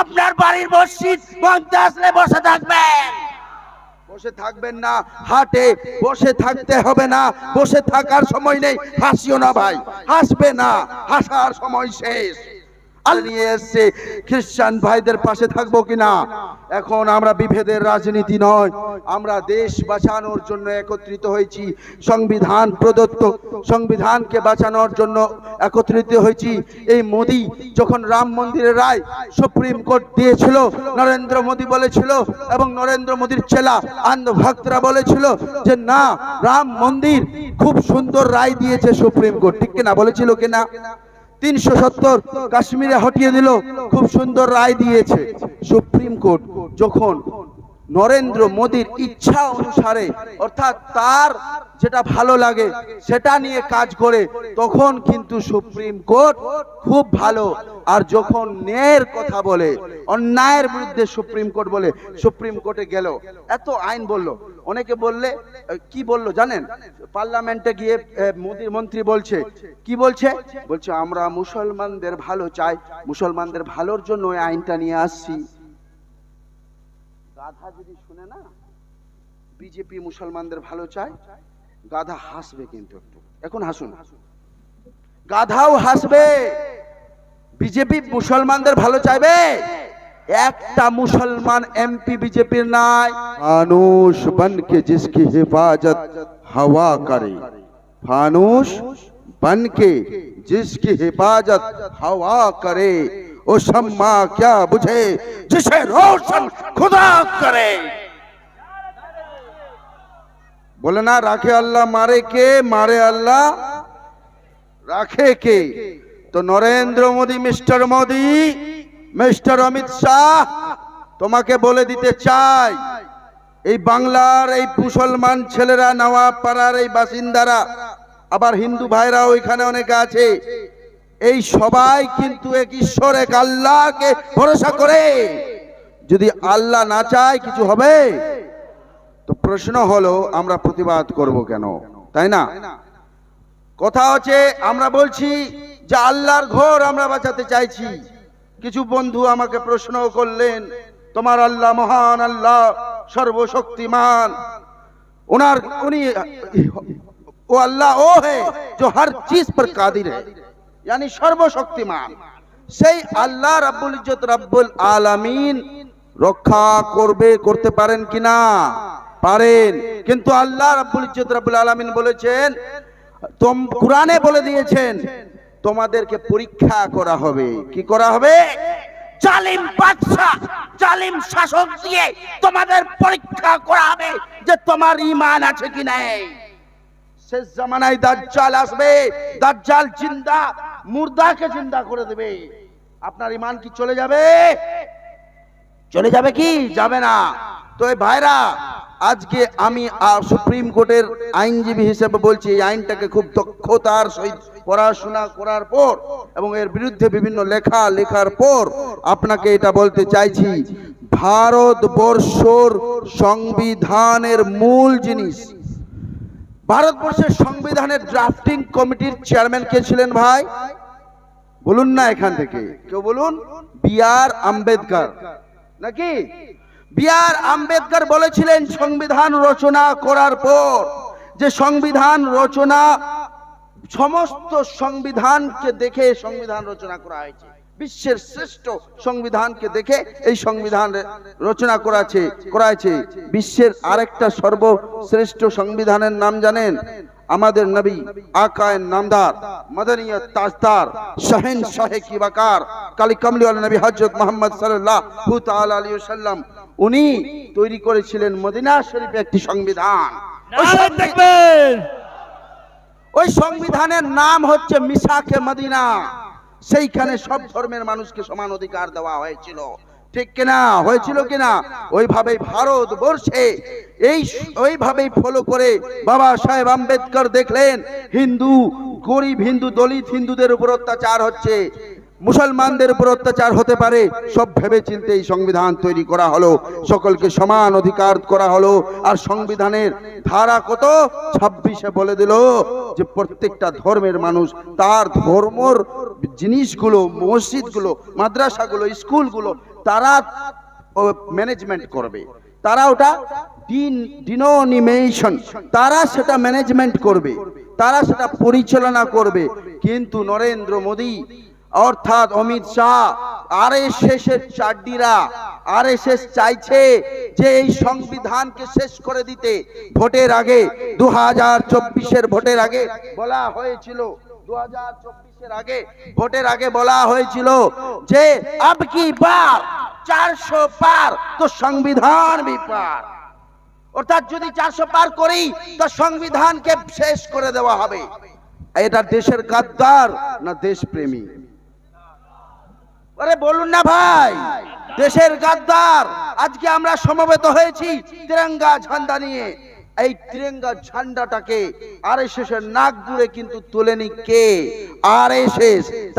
আপনার বাড়ির মসজিদ ভাঙতে আসলে বসে থাকবেন। বসে থাকবেন না, হাটে বসে থাকতে হবে না, বসে থাকার সময় নেই, হাসিও না ভাই, হাসবে না, হাসার সময় শেষ। নিয়ে এসছে। খ্রিস্টান ভাইদের পাশে থাকব কিনা? এখন আমরা বিভেদের রাজনীতি নয়, আমরা দেশ বাঁচানোর জন্য একত্রিত হয়েছি। সংবিধান প্রদত্ত, সংবিধানকে বাঁচানোর জন্য একত্রিত হয়েছি। এই মোদি যখন রাম মন্দিরের রায় সুপ্রিম কোর্ট দিয়েছিল, নরেন্দ্র মোদী বলেছিল এবং নরেন্দ্র মোদীর চেলা আন্দ ভক্তরা বলেছিল যে, না, রাম মন্দির খুব সুন্দর রায় দিয়েছে সুপ্রিম কোর্ট। ঠিক কিনা? বলেছিল কিনা? তিনশো সত্তর কাশ্মীরে হটিয়ে দিল খুব সুন্দর রায় দিয়েছে সুপ্রিম কোর্ট যখন নরেন্দ্র মোদীর ইচ্ছা অনুসারে, অর্থাৎ তার যেটা ভালো লাগে, সেটা নিয়ে কাজ করে, তখন কিন্তু সুপ্রিম কোর্ট খুব ভালো। আর যখন ন্যায়ের কথা বলে, অন্যায়ের বিরুদ্ধে সুপ্রিম কোর্ট বলে, সুপ্রিম কোর্টে গেল। এত আইন বলল। অনেকে বললে, কি বলল জানেন? পার্লামেন্টে গিয়ে মোদীর মন্ত্রী বলছে, কি বলছে? বলছে, আমরা মুসলমানদের ভালো চাই, মুসলমানদের ভালোর জন্য ওই আইনটা নিয়ে আসছি। গাধা যদি শুনে না বিজেপি মুসলমানদের ভালো চায়, গাধা হাসবে কিন্তু একটু। এখন হাসুন। গাধাও হাসবে বিজেপি মুসলমানদের ভালো চাইবে? একটা মুসলমান এমপি বিজেপির নাই। মানুষ বনকে জিসকি হেফাজত হওয়া করে। ফানুষ বনকে জিসকি হেফাজত হওয়া করে। ओ शम्मा क्या बुझे जिसे रोशन खुदा करे বলে না রাখে আল্লাহ মারে কে মারে আল্লাহ রাখে কে তো নরেন্দ্র মোদী মিস্টার মোদী মিস্টার অমিত শাহ তোমাকে বলে দিতে চাই এই বাংলার এই মুসলমান ছেলেরা নওয়াব পাড়ার এই বাসিন্দারা আবার হিন্দু ভাইরা ওইখানে অনেকে আছে এই সবাই কিন্তু এক ঈশ্বর এক আল্লাহকে ভরসা করে যদি আল্লাহ না চায় কিছু হবে তো প্রশ্ন হলো আমরা প্রতিবাদ করব কেন তাই না কথা হচ্ছে আমরা বলছি যে আল্লাহর ঘর আমরা বাঁচাতে চাইছি কিছু বন্ধু আমাকে প্রশ্ন করলেন তোমার আল্লাহ মহান আল্লাহ সর্বশক্তিমান ওনার উনি ও আল্লাহ ও হে जो हर चीज पर कादिर है यानी সর্বশক্তিমান সেই আল্লাহ রাব্বুল ইজ্জত রাব্বুল আলামিন রক্ষা করবে, করতে পারেন কিনা? পারেন। কিন্তু আল্লাহ রাব্বুল ইজ্জত রাব্বুল আলামিন বলেছেন, তোম, কোরআনে বলে দিয়েছেন, তোমাদেরকে পরীক্ষা করা হবে। কি করা হবে? জালিম বাদশাহ, জালিম শাসক দিয়ে তোমাদের পরীক্ষা করা হবে যে তোমার ইমান আছে কি নাই। শেষ জামানায় দাজ্জাল আসবে, দাজ্জাল জিন্দা মুর্দাকে জিন্দা করে দেবে। আপনার ইমান কি চলে যাবে? চলে যাবে কি? যাবে না। তো এই ভাইরা, আজকে আমি সুপ্রিম কোর্টের আইনজীবী হিসেবে বলছি, এই আইনটাকে খুব দক্ষতার সহিত পড়াশোনা করার পর এবং এর বিরুদ্ধে বিভিন্ন লেখা লেখার পর আপনাকে এটা বলতে চাইছি, ভারতবর্ষর সংবিধানের মূল জিনিস ভারতবর্ষের সংবিধানের ড্রাফটিং কমিটির চেয়ারম্যান কে ছিলেন ভাই? বলুন না এখান থেকে। কেউ বলুন? B R Ambedkar. নাকি? বি আর আম্বেদকর বলেছিলেন, সংবিধান রচনা করার পর যে সংবিধান রচনা, সমস্ত সংবিধানকে দেখে সংবিধান রচনা করা হয়েছে। বিশ্বের শ্রেষ্ঠ সংবিধানকে দেখে এই সংবিধান রচনা করাছে করাছে বিশ্বের আরেকটা সর্বশ্রেষ্ঠ সংবিধানের নাম জানেন আমাদের নবী আকায় নামদার মদনিয়ত তাজদার শাহিন শাহে কি বাকার কালী কমলি নবী হযরত মুহাম্মদ সাল্লাল্লাহু তাআলা আলাইহি ওয়াসাল্লাম। উনি তৈরি করেছিলেন মদিনা শরীফে একটি সংবিধান। ওই সংবিধানের নাম হচ্ছে মিসাকে মদিনা। সেইখানে সব ধর্মের মানুষকে সমান অধিকার দেওয়া হয়েছিল। ঠিক কিনা? হয়েছিল কিনা? ওইভাবেই ভারতবর্ষে এই ওইভাবেই ফলো করে বাবা সাহেব আম্বেদকর দেখলেন, হিন্দু, গরিব হিন্দু, দলিত হিন্দুদের উপর অত্যাচার হচ্ছে। মুসলমানদের উপর অত্যাচার হতে পারে, সব ভেবে চিন্তে এই সংবিধান তৈরি করা হলো। সকলকে সমান অধিকার করা হলো, আর সংবিধানের ধারা কত? ছাব্বিশে বলে দিল যে প্রত্যেকটা ধর্মের মানুষ তার ধর্মর জিনিসগুলো, মসজিদগুলো, মাদ্রাসাগুলো, স্কুলগুলো, তারা ম্যানেজমেন্ট করবে। তারা ওটা ডিন, ডিনোনিমেশন, তারা সেটা ম্যানেজমেন্ট করবে, তারা সেটা পরিচালনা করবে। কিন্তু নরেন্দ্র মোদী অর্থাৎ অমিত শাহ আর শেষের চাড্ডিরা আর এস এস চাইছে যে এই সংবিধানকে শেষ করে দিতে। ভোটের আগে দু হাজার চব্বিশের ভোটের আগে বলা হয়েছিল দু হাজার চব্বিশের আগে ভোটের আগে বলা হয়েছিল যে আব কি পার চারশো পার তো সংবিধান বি অর্থাৎ যদি চারশো পার করি, তো সংবিধানকে শেষ করে দেওয়া হবে। এটা দেশের গাদ্দার না দেশপ্রেমী? আরে বলুন না ভাই, দেশের গাদ্দার, আজকে আমরা সমবেত হয়েছি তিরঙ্গা ঝান্ডা নিয়ে। এই তিরঙ্গা ঝান্ডাটাকে আর এস এর নাক জুড়ে কিন্তু তোলেনি কে? আর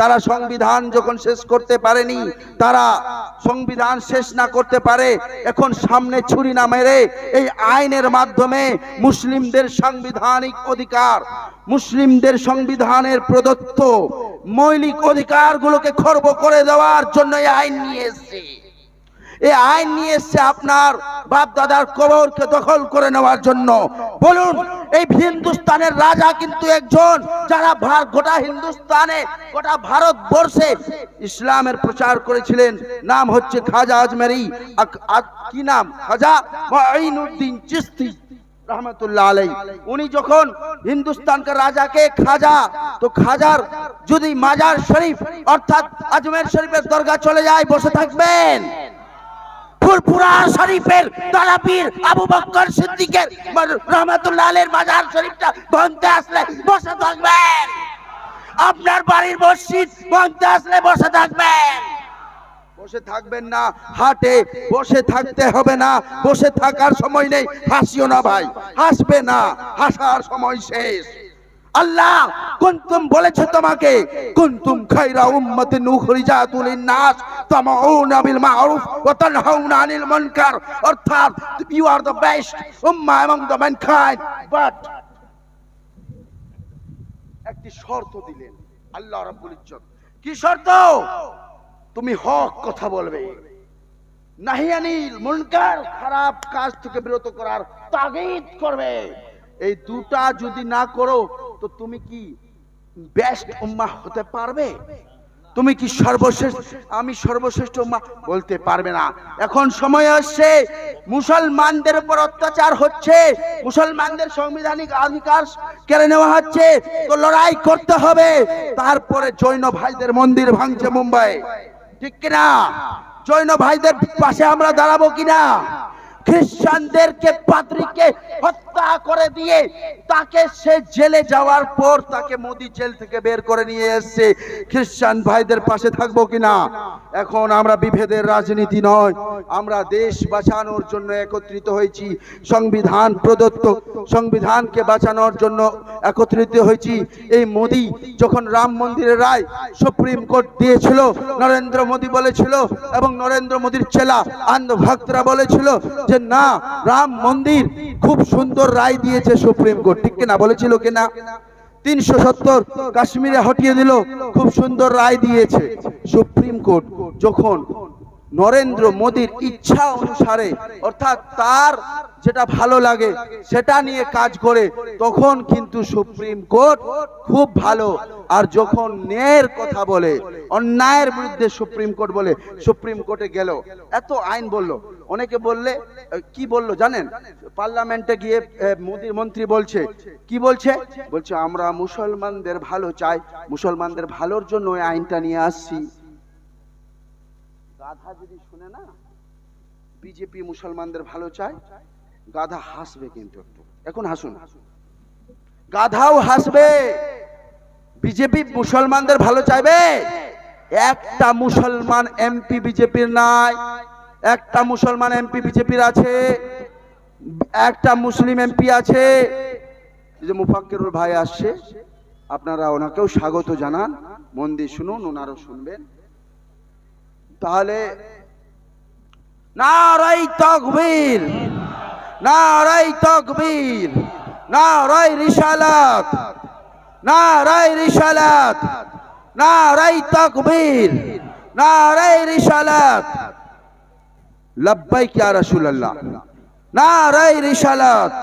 তারা সংবিধান যখন শেষ করতে পারেনি, তারা সংবিধান শেষ না করতে পারে, এখন সামনে ছুরি না মেরে এই আইনের মাধ্যমে মুসলিমদের সাংবিধানিক অধিকার, মুসলিমদের সংবিধানের প্রদত্ত মৌলিক অধিকারগুলোকে খর্ব করে দেওয়ার জন্য এই আইন নিয়ে এসেছে। এই আইন নিয়ে এসছে আপনার বাপ দাদার কবরকে দখল করে নেওয়ার জন্য। বলুন, এই হিন্দুস্তানের রাজা কিন্তু একজন যারা গোটা হিন্দুস্তানে, গোটা ভারতবর্ষে ইসলামের প্রচার করেছিলেন। নাম হচ্ছে খাজা আজমেরি। কি নাম? খাজা মঈনুদ্দিন চিস্তি রহমতুল্লাহ আলাই উনি যখন হিন্দুস্তানকে রাজাকে খাজা, তো খাজার যদি মাজার শরীফ, অর্থাৎ আজমের শরীফের দরগা চলে যায়, বসে থাকবেন। আবু বক্কর সিদ্দিকের মাজার বসে আপনার বাড়ির মসজিদ ভাঙতে আসলে বসে থাকবেন। বসে থাকবেন না, হাটে বসে থাকতে হবে না, বসে থাকার সময় নেই, হাসিও না ভাই, হাসবে না, হাসার সময় শেষ। আল্লাহ, কুনতুম বলেছে তোমাকে, কুনতুম খাইরা উম্মাতিন উখরিজাতুল লিন-নাস, তামাউনা বিল মা'রুফ ওয়া তানহাউনা আনিল মুনকার। অর্থাৎ ইউ আর দ্য বেস্ট উম্মা among the mankind বাট একটি শর্ত দিলেন আল্লাহ রাব্বুল ইজ্জত। কি শর্ত? তুমি হক কথা বলবে। নাহি আনিল মুনকার, খারাপ কাজ থেকে বিরত করার তাগিদ করবে। এই দুটা যদি না করো তো তুমি কি বেস্ট উম্মাহ হতে পারবে? তুমি কি সর্বশ্রেষ্ঠ আমি সর্বশ্রেষ্ঠ উম্মাহ? বলতে পারবে না। এখন সময় আসছে, মুসলমানদের উপর অত্যাচার হচ্ছে, মুসলমানদের সাংবিধানিক অধিকার কেড়ে নেওয়া হচ্ছে, তো লড়াই করতে হবে। তারপরে জৈন ভাইদের মন্দির ভাঙছে মুম্বাই। ঠিক কিনা? জৈন ভাইদের পাশে আমরা দাঁড়াবো কিনা? খ্রিস্টানদেরকে পাদ্রীকে হত্যা করে দিয়ে তাকে সে জেলে যাওয়ার পর তাকে মোদি জেল থেকে বের করে নিয়ে এসছে। খ্রিস্টান ভাইদের পাশে থাকব কিনা? এখন আমরা বিভেদের রাজনীতি নয়, আমরা দেশ বাঁচানোর জন্য একত্রিত হয়েছি। সংবিধান প্রদত্ত, সংবিধানকে বাঁচানোর জন্য একত্রিত হয়েছি। এই মোদি যখন রাম মন্দিরের রায় সুপ্রিম কোর্ট দিয়েছিল, নরেন্দ্র মোদি বলেছিল এবং নরেন্দ্র মোদির চেলা আন্দ ভক্তরা বলেছিল যে, না, রাম মন্দির খুব সুন্দর রায় দিয়েছে সুপ্রিম কোর্ট। ঠিক কিনা? বলেছিল কিনা? তিনশো সত্তর কাশ্মীরে হটিয়ে দিল, খুব সুন্দর রায় দিয়েছে সুপ্রিম কোর্ট। যখন নরেন্দ্র মোদীর ইচ্ছা অনুসারে, অর্থাৎ তার যেটা ভালো লাগে সেটা নিয়ে কাজ করে, তখন কিন্তু সুপ্রিম কোর্ট খুব ভালো। আর যখন ন্যায়ের কথা বলে, অন্যায়ের বিরুদ্ধে সুপ্রিম কোর্ট বলে, সুপ্রিম কোর্টে গেল। এত আইন বলল। অনেকে বললে কি বলল জানেন? পার্লামেন্টে গিয়ে মোদীর মন্ত্রী বলছে, কি বলছে? বলছে, আমরা মুসলমানদের ভালো চাই। মুসলমানদের ভালোর জন্য এই আইনটা নিয়ে আসছি। গাধা যদি শুনে না, বিজেপি মুসলমানদের ভালো চায়, গাধা হাসবে কিন্তু একটু। এখন হাসুন। গাধাও হাসবে, বিজেপি মুসলমানদের ভালো চাইবে? একটা মুসলমান এমপি বিজেপির নাই, একটা মুসলমান এমপি বিজেপির আছে, একটা মুসলিম এমপি আছে। যে মুফাক্কিরুল ভাই আসছে, আপনারা ওনাকেও স্বাগত জানান। মন দিয়ে শুনুন, ওনারও শুনবেন। তাহলে নারাই তকবীর নারাই তকবীর নারাই রিসালাত নারাই রিসালাত নারাই তকবীর নারাই রিসালাত লব্বাইক ইয়া রাসূলুল্লাহ নারাই রিসালাত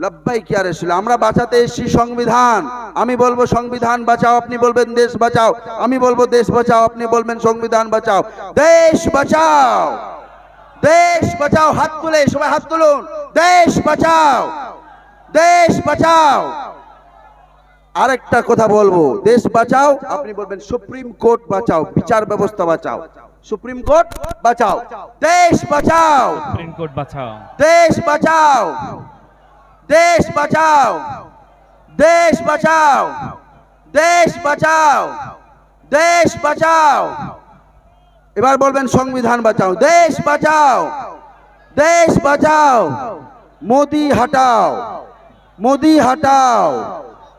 লব্বাইক আর রাসূল আমরা বাঁচাতে এসেছি সংবিধান। আমি বলব সংবিধান বাঁচাও আপনি বলবেন দেশ বাঁচাও। আমি বলব দেশ বাঁচাও আপনি বলবেন সংবিধান বাঁচাও। দেশ বাঁচাও! দেশ বাঁচাও হাত তুলে সবাই হাত তুলুন। দেশ বাঁচাও! দেশ বাঁচাও! আরেকটা কথা বলব দেশ বাঁচাও আপনি বলবেন সুপ্রিম কোর্ট বাঁচাও বিচার ব্যবস্থা বাঁচাও। সুপ্রিম কোর্ট বাঁচাও। দেশ বাঁচাও! সুপ্রিম কোর্ট বাঁচাও। দেশ বাঁচাও! দেশ বাঁচাও। দেশ বাঁচাও। দেশ বাঁচাও। দেশ বাঁচাও। এবার বলবেন সংবিধান বাঁচাও। দেশ বাঁচাও। দেশ বাঁচাও। মোদি হটাও। মোদি হটাও।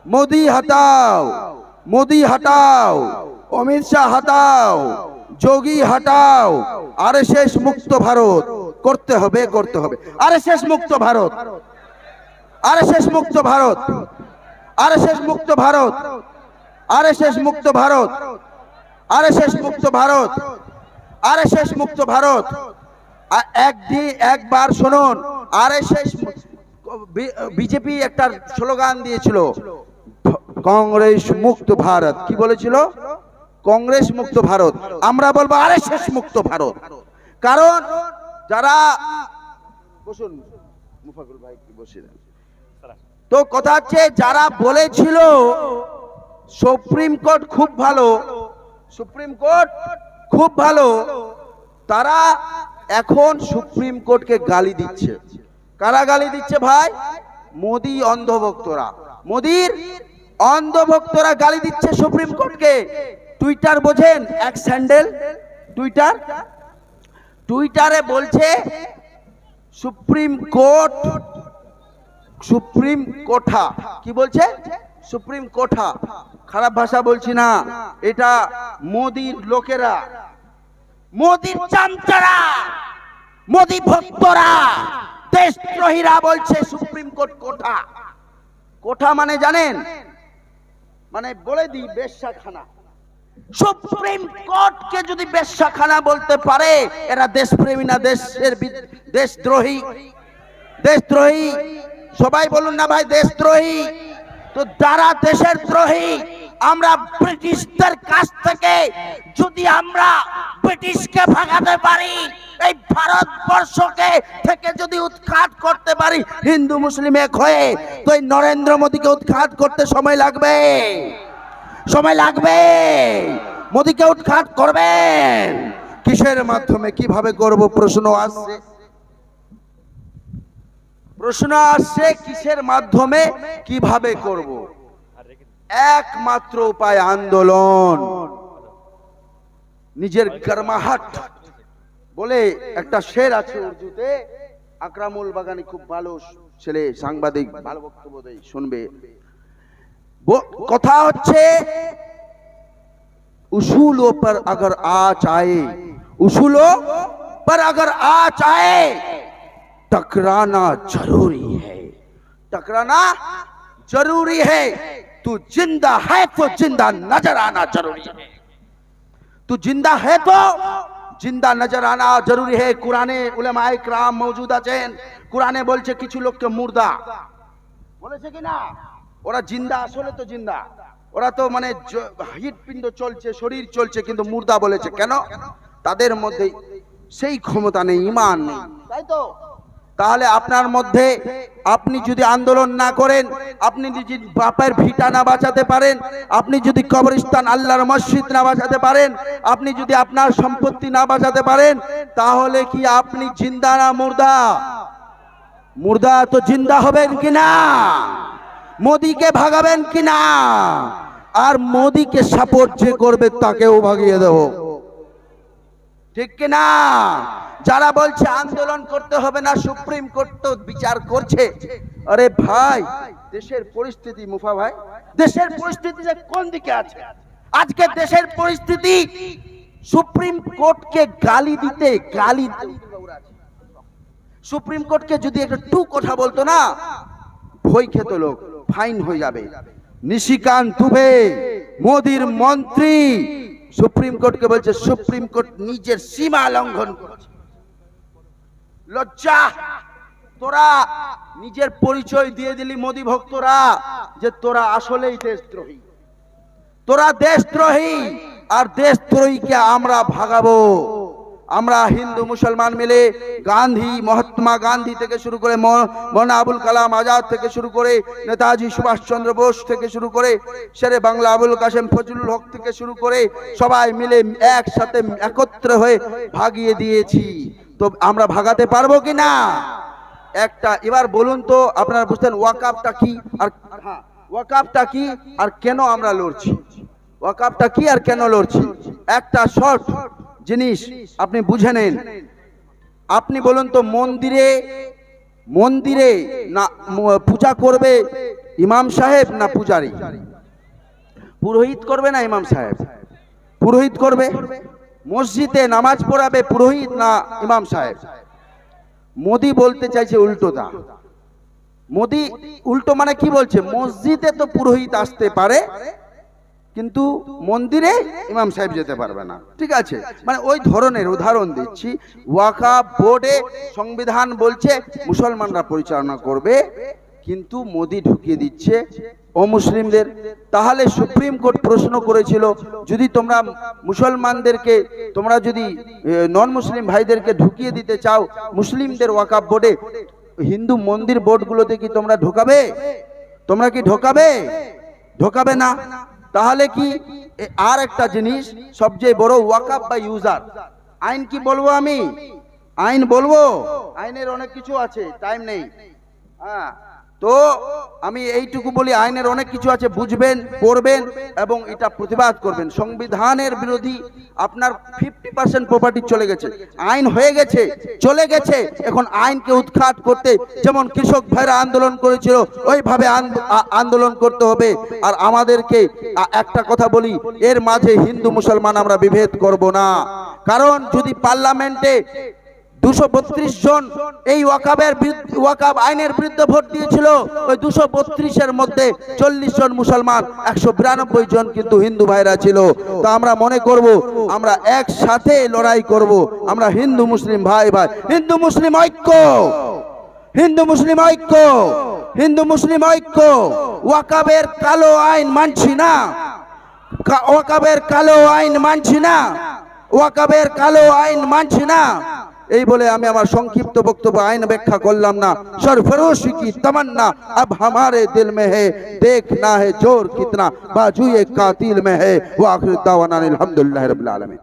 মোদি হটাও। মোদি হটাও। অমিত শাহ হটাও। যোগী হটাও। আরএসএস মুক্ত ভারত। করতে হবে করতে হবে। আরএসএস মুক্ত ভারত। আরএসএস মুক্ত ভারত। আরএসএস মুক্ত ভারত। আরএসএস মুক্ত ভারত। আরএসএস মুক্ত ভারত। আরএসএস মুক্ত ভারত। একদিন একবার শুনুন। আরএসএস বিজেপি একটা স্লোগান দিয়েছিল। কংগ্রেস মুক্ত ভারত। কি বলেছিল? কংগ্রেস মুক্ত ভারত। আমরা বলব আরএসএস মুক্ত ভারত। কারণ যারা, বসুন, মুফাকুল ভাই বসে। তো কথা হচ্ছে যারা বলেছিল, সুপ্রিম কোর্ট খুব ভালো। সুপ্রিম কোর্ট খুব ভালো। তারা এখন সুপ্রিম কোর্টকে গালি দিচ্ছে। কারা গালি দিচ্ছে ভাই? মোদি অন্ধভক্তরা। মোদির অন্ধভক্তরা গালি দিচ্ছে সুপ্রিম কোর্টকে। টুইটার বোঝেন এক স্যান্ডেল? টুইটার? টুইটারে বলছে, সুপ্রিম কোর্ট সুপ্রিম কোঠা। কি বলছে? সুপ্রিম কোঠা। খারাপ ভাষা বলছি না। এটা মোদির লোকেরা। মোদির চামচারা। মোদি ভক্তরা। দেশদ্রোহীরা বলছে সুপ্রিম কোর্ট কোঠা। কোঠা মানে জানেন? মানে বলে দিই বেশ্যাখানা। সুপ্রিম কোর্টকে যদি বেশ্যাখানা বলতে পারে, এরা দেশপ্রেমী না, দেশের দেশদ্রোহী। দেশদ্রোহী। সবাই বলুন না ভাই দেশদ্রোহী তো যারা দেশের দ্রোহী, আমরা ব্রিটিশদের কাছ থেকে যদি আমরা ব্রিটিশকে ভাগাতে পারি, এই ভারতবর্ষকে থেকে যদি উৎখাত করতে পারি, হিন্দু, মুসলিম এক হয়ে, তো এই নরেন্দ্র মোদীকে উৎখাত করতে সময় লাগবে। সময় লাগবে। মোদীকে উৎখাত করবেন। কিসের মাধ্যমে, কীভাবে করব প্রশ্ন আসছে? প্রশ্ন আসছে কিসের মাধ্যমে কিভাবে করব একমাত্র উপায় আন্দোলন নিজের গরমাহাট বলে একটা শের আছে উর্দুতে আকরামুল বাগানি খুব ভালো ছেলে সাংবাদিক ভালো বক্তব্য দেয় শুনবে ব- কথা হচ্ছে उसूलों पर अगर आच आए उसूलों पर अगर आच आए टकराना जरूरी है टकराना जरूरी है तू जिंदा है तो जिंदा नजर आना जरूरी है तू जिंदा है तो জিন্দা নজর আনা জরুরি হে কোরআনে উলেমায়ে کرام মৌজুদ আছেন কোরআনে বলছে কিছু লোককে মুর্দা বলেছে কি না ওরা জিন্দা আসলে তো জিন্দা ওরা তো মানে জ- হৃৎপিণ্ড চলছে শরীর চলছে কিন্তু মুর্দা বলেছে কেন তাদের মধ্যে সেই ক্ষমতা নেই ইমান নেই তাই তো তাহলে আপনার মধ্যে আপনি যদি আন্দোলন না করেন, আপনি যদি বাপের ভিটা না বাঁচাতে পারেন, আপনি যদি কবরস্থান আল্লাহর মসজিদ না বাঁচাতে পারেন, আপনি যদি আপনার সম্পত্তি না বাঁচাতে পারেন, তাহলে কি আপনি জিন্দা না মুর্দা? মুর্দা তো জিন্দা হবেন কিনা? মোদিকে ভাগাবেন কিনা? আর মোদিকে সাপোর্ট যে করবে তাকেও ভাগিয়ে দেব। ঠিক কিনা? যারা বলছে আন্দোলন করতে হবে না, সুপ্রিম কোর্ট বিচার করছে। আরে ভাই, দেশের পরিস্থিতি মুফা ভাই, দেশের পরিস্থিতি যে কোন দিকে আছে? আজকে দেশের পরিস্থিতি, সুপ্রিম কোর্টকে গালি দিতে গালি সুপ্রিম কোর্টকে যদি একটা টু কথা বলতো না, ভয় খেত লোক, ফাইন হয়ে যাবে। নিশিকান্ত দুবে, মোদির মন্ত্রী সুপ্রিম কোর্টকে বলছে, সুপ্রিম কোর্ট নিজের সীমা লঙ্ঘন করছে। লজ্জা! তোরা নিজের পরিচয় দিয়ে দিলি মোদী ভক্তরা, যে তোরা আসলেই দেশদ্রোহী। তোরা দেশদ্রোহী আর দেশদ্রোহীকে আমরা ভাগাবো। আমরা হিন্দু, মুসলমান মিলে গান্ধী, মহাত্মা গান্ধী থেকে শুরু করে ম- মৌলানা আবুল কালাম আজাদ থেকে শুরু করে নেতাজি সুভাষচন্দ্র বোস থেকে শুরু করে শেরে বাংলা আবুল কাসেম ফজলুল হক থেকে শুরু করে সবাই মিলে একসাথে একত্র হয়ে ভাগিয়ে দিয়েছি। তো আমরা ভাগাতে পারব কি না? একটা, এবার বলুন তো আপনারা বুঝতেন ওয়াকাপটা কি আর হ্যাঁ ওয়াকাপটা কি আর কেন আমরা লড়ছি? ওয়াকাপটা কি আর কেন লড়ছি? একটা শর্ট জিনিস আপনি বুঝে নেন। আপনি বলুন তো, মন্দিরে মন্দিরে না পূজা করবে ইমাম সাহেব না পূজারি? পুরোহিত করবে না ইমাম সাহেব? পুরোহিত করবে? মসজিদে নামাজ পড়াবে পুরোহিত না ইমাম সাহেব? মোদি বলতে চাইছে উল্টোটা মোদি উল্টো মানে কি বলছে? মসজিদে তো পুরোহিত আসতে পারে কিন্তু মন্দিরে ইমাম সাহেব যেতে পারবে না। ঠিক আছে? মানে ওই ধরনের উদাহরণ দিচ্ছি। ওয়াকা বোর্ডে সংবিধান বলছে, মুসলমানরা পরিচালনা করবে, কিন্তু মোদি ঢুকিয়ে দিচ্ছে অমুসলিমদের তাহলে সুপ্রিম কোর্ট প্রশ্ন করেছিল, যদি তোমরা মুসলমানদেরকে, তোমরা যদি নন মুসলিম ভাইদেরকে ঢুকিয়ে দিতে চাও, মুসলিমদের ওয়াকাব বোর্ডে, হিন্দু মন্দির বোর্ডগুলোতে কি তোমরা ঢোকাবে? তোমরা কি ঢোকাবে? ঢোকাবে না। তাহলে কি আর একটা জিনিস সবচেয়ে বড় ওয়াকাপ বা ইউজার? আইন কি বলব আমি? আইন বলব? আইনের অনেক কিছু আছে টাইম নেই। হ্যাঁ তো আমি এইটুকু বলি, আইনের অনেক কিছু আছে, বুঝবেন, পড়বেন এবং এটা প্রতিবাদ করবেন। সংবিধানের বিরোধী আপনার ফিফটি পার্সেন্ট প্রপার্টি চলে গেছে। আইন হয়ে গেছে, চলে গেছে। এখন আইনকে উৎখাত করতে যেমন কৃষক ভাইরা আন্দোলন করেছিল, ওইভাবে আন্দ- আন্দোলন করতে হবে। আর আমাদেরকে একটা কথা বলি, এর মাঝে হিন্দু মুসলমান আমরা বিভেদ করব না। কারণ যদি পার্লামেন্টে দুশো বত্রিশ জন এই ওয়াকাবের ওয়াকাব আইনের বিরুদ্ধে ভোট দিয়েছিল। ওই দুশো বত্রিশের মধ্যে চল্লিশ জন মুসলমান, একশো বিরানব্বই জন কিন্তু হিন্দু ভাইরা ছিল। তো আমরা মনে করব, আমরা একসাথে লড়াই করব। আমরা হিন্দু মুসলিম ভাই ভাই। হিন্দু মুসলিম ঐক্য! হিন্দু মুসলিম ঐক্য! হিন্দু মুসলিম ঐক্য! ওয়াকাবের কালো আইন মানছি না। ওয়াকাবের কালো আইন মানছি না। ওয়াকাবের কালো আইন মানছি না। এই বলে আমি আমার সংক্ষিপ্ত বক্তব্য আইন ব্যাখ্যা করলাম না সরফরোশ কি তমন্না अब हमारे दिल में है देखना है जोर कितना बाजुए कातिल में है वो आखिर दावाना अल्हम्दुलिल्लाह रब्बिल आलमीन